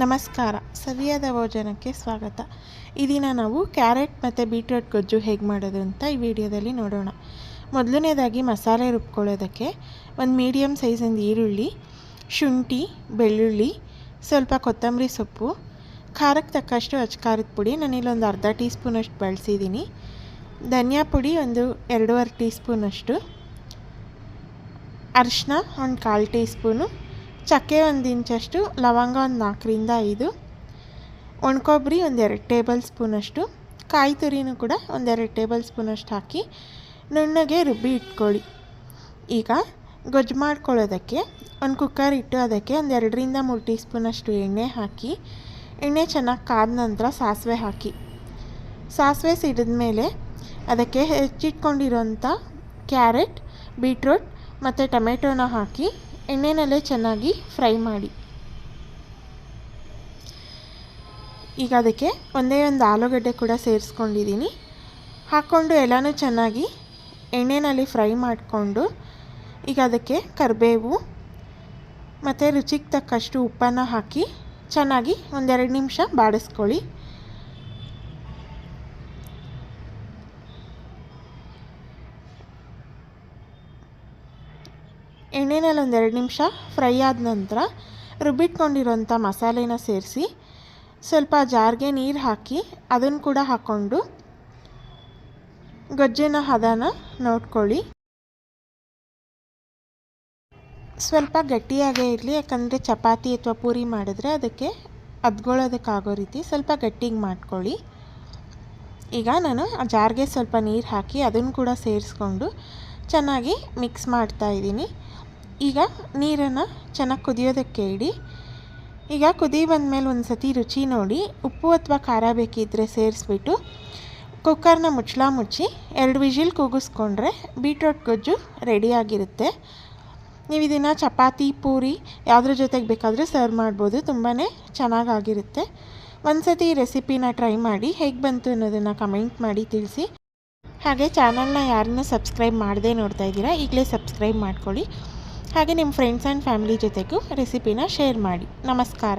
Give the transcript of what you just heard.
ನಮಸ್ಕಾರ. ಸವಿಯಾದ ಭೋಜನಕ್ಕೆ ಸ್ವಾಗತ. ಈ ದಿನ ನಾವು ಕ್ಯಾರೆಟ್ ಮತ್ತು ಬೀಟ್ರೋಟ್ ಗೊಜ್ಜು ಹೇಗೆ ಮಾಡೋದು ಅಂತ ಈ ವಿಡಿಯೋದಲ್ಲಿ ನೋಡೋಣ. ಮೊದಲನೇದಾಗಿ ಮಸಾಲೆ ರುಬ್ಕೊಳ್ಳೋದಕ್ಕೆ ಒಂದು ಮೀಡಿಯಮ್ ಸೈಜಿಂದ ಈರುಳ್ಳಿ, ಶುಂಠಿ, ಬೆಳ್ಳುಳ್ಳಿ, ಸ್ವಲ್ಪ ಕೊತ್ತಂಬರಿ ಸೊಪ್ಪು, ಖಾರಕ್ಕೆ ತಕ್ಕಷ್ಟು ಅಚ್ಕಾರದ ಪುಡಿ ನಾನಿಲ್ಲೊಂದು ಅರ್ಧ ಟೀ ಸ್ಪೂನಷ್ಟು ಬಳಸಿದ್ದೀನಿ. ಧನಿಯಾ ಪುಡಿ ಒಂದು ಎರಡೂವರೆ ಟೀ ಸ್ಪೂನಷ್ಟು ಅರಿಶಿನ ಒಂದು ಕಾಲು ಟೀ ಸ್ಪೂನು ಚಕ್ಕೆ ಒಂದು ಇಂಚಷ್ಟು ಲವಂಗ ಒಂದು ನಾಲ್ಕರಿಂದ ಐದು, ಒಣಕೊಬ್ಬರಿ ಒಂದೆರಡು ಟೇಬಲ್ ಸ್ಪೂನಷ್ಟು, ಕಾಯಿ ತುರಿನೂ ಕೂಡ ಒಂದೆರಡು ಟೇಬಲ್ ಸ್ಪೂನಷ್ಟು ಹಾಕಿ ನುಣ್ಣಗೆ ರುಬ್ಬಿ ಇಟ್ಕೊಳ್ಳಿ. ಈಗ ಗೊಜ್ಜು ಮಾಡ್ಕೊಳ್ಳೋದಕ್ಕೆ, ಒಂದು ಕುಕ್ಕರ್ ಇಟ್ಟು ಅದಕ್ಕೆ ಒಂದು ಎರಡರಿಂದ ಮೂರು ಟೀ ಸ್ಪೂನಷ್ಟು ಎಣ್ಣೆ ಹಾಕಿ, ಎಣ್ಣೆ ಚೆನ್ನಾಗಿ ಕಾದ ನಂತರ ಸಾಸಿವೆ ಹಾಕಿ. ಸಾಸಿವೆ ಸಿಡಿದ ಮೇಲೆ ಅದಕ್ಕೆ ಹೆಚ್ಚಿಟ್ಕೊಂಡಿರೋಂಥ ಕ್ಯಾರೆಟ್, ಬೀಟ್ರೂಟ್ ಮತ್ತು ಟೊಮೆಟೊನ ಹಾಕಿ ಎಣ್ಣೆನಲ್ಲೇ ಚೆನ್ನಾಗಿ ಫ್ರೈ ಮಾಡಿ. ಈಗ ಅದಕ್ಕೆ ಒಂದೇ ಒಂದು ಆಲೂಗಡ್ಡೆ ಕೂಡ ಸೇರಿಸ್ಕೊಂಡಿದ್ದೀನಿ. ಹಾಕ್ಕೊಂಡು ಎಲ್ಲನೂ ಚೆನ್ನಾಗಿ ಎಣ್ಣೆಯಲ್ಲಿ ಫ್ರೈ ಮಾಡಿಕೊಂಡು ಈಗ ಅದಕ್ಕೆ ಕರಿಬೇವು ಮತ್ತು ರುಚಿಗೆ ತಕ್ಕಷ್ಟು ಉಪ್ಪನ್ನು ಹಾಕಿ ಚೆನ್ನಾಗಿ ಒಂದೆರಡು ನಿಮಿಷ ಬಾಡಿಸ್ಕೊಳ್ಳಿ. ಎಣ್ಣೆನಲ್ಲಿ ಒಂದೆರಡು ನಿಮಿಷ ಫ್ರೈ ಆದ ನಂತರ ರುಬ್ಬಿಟ್ಕೊಂಡಿರೋಂಥ ಮಸಾಲೆನ ಸೇರಿಸಿ ಸ್ವಲ್ಪ ಜಾರ್ಗೆ ನೀರು ಹಾಕಿ ಅದನ್ನು ಕೂಡ ಹಾಕ್ಕೊಂಡು ಗೊಜ್ಜಿನ ಹದನ ನೋಡ್ಕೊಳ್ಳಿ. ಸ್ವಲ್ಪ ಗಟ್ಟಿಯಾಗೇ ಇರಲಿ, ಯಾಕಂದರೆ ಚಪಾತಿ ಅಥವಾ ಪೂರಿ ಮಾಡಿದ್ರೆ ಅದಕ್ಕೆ ಅದ್ಗೊಳ್ಳೋದಕ್ಕಾಗೋ ರೀತಿ ಸ್ವಲ್ಪ ಗಟ್ಟಿಗೆ ಮಾಡ್ಕೊಳ್ಳಿ. ಈಗ ನಾನು ಆ ಜಾರ್ಗೆ ಸ್ವಲ್ಪ ನೀರು ಹಾಕಿ ಅದನ್ನು ಕೂಡ ಸೇರಿಸ್ಕೊಂಡು ಚೆನ್ನಾಗಿ ಮಿಕ್ಸ್ ಮಾಡ್ತಾ ಇದ್ದೀನಿ. ಈಗ ನೀರನ್ನು ಚೆನ್ನಾಗಿ ಕುದಿಯೋದಕ್ಕೆ ಇಡಿ. ಈಗ ಕುದಿ ಬಂದಮೇಲೆ ಒಂದು ಸತಿ ರುಚಿ ನೋಡಿ, ಉಪ್ಪು ಅಥವಾ ಖಾರ ಬೇಕಿದ್ದರೆ ಸೇರಿಸ್ಬಿಟ್ಟು ಕುಕ್ಕರ್ನ ಮುಚ್ಚಳ ಮುಚ್ಚಿ ಎರಡು ವಿಜಿಲ್ ಕೂಗಿಸ್ಕೊಂಡ್ರೆ ಬೀಟ್ರೋಟ್ ಗೊಜ್ಜು ರೆಡಿಯಾಗಿರುತ್ತೆ ನೀವು ಇದನ್ನು ಚಪಾತಿ, ಪೂರಿ ಯಾವುದ್ರ ಜೊತೆಗೆ ಬೇಕಾದರೂ ಸರ್ವ್ ಮಾಡ್ಬೋದು ತುಂಬಾ ಚೆನ್ನಾಗಾಗಿರುತ್ತೆ ಒಂದು ಸತಿ ಈ ರೆಸಿಪಿನ ಟ್ರೈ ಮಾಡಿ, ಹೇಗೆ ಬಂತು ಅನ್ನೋದನ್ನು ಕಮೆಂಟ್ ಮಾಡಿ ತಿಳಿಸಿ. ಹಾಗೆ ಚಾನಲ್ನ ಯಾರನ್ನೂ ಸಬ್ಸ್ಕ್ರೈಬ್ ಮಾಡದೇ ನೋಡ್ತಾ ಇದ್ದೀರಾ, ಈಗಲೇ ಸಬ್ಸ್ಕ್ರೈಬ್ ಮಾಡ್ಕೊಳ್ಳಿ. ಹಾಗೆ ನಿಮ್ಮ ಫ್ರೆಂಡ್ಸ್ ಆ್ಯಂಡ್ ಫ್ಯಾಮಿಲಿ ಜೊತೆಗೂ ರೆಸಿಪಿನ ಶೇರ್ ಮಾಡಿ. ನಮಸ್ಕಾರ.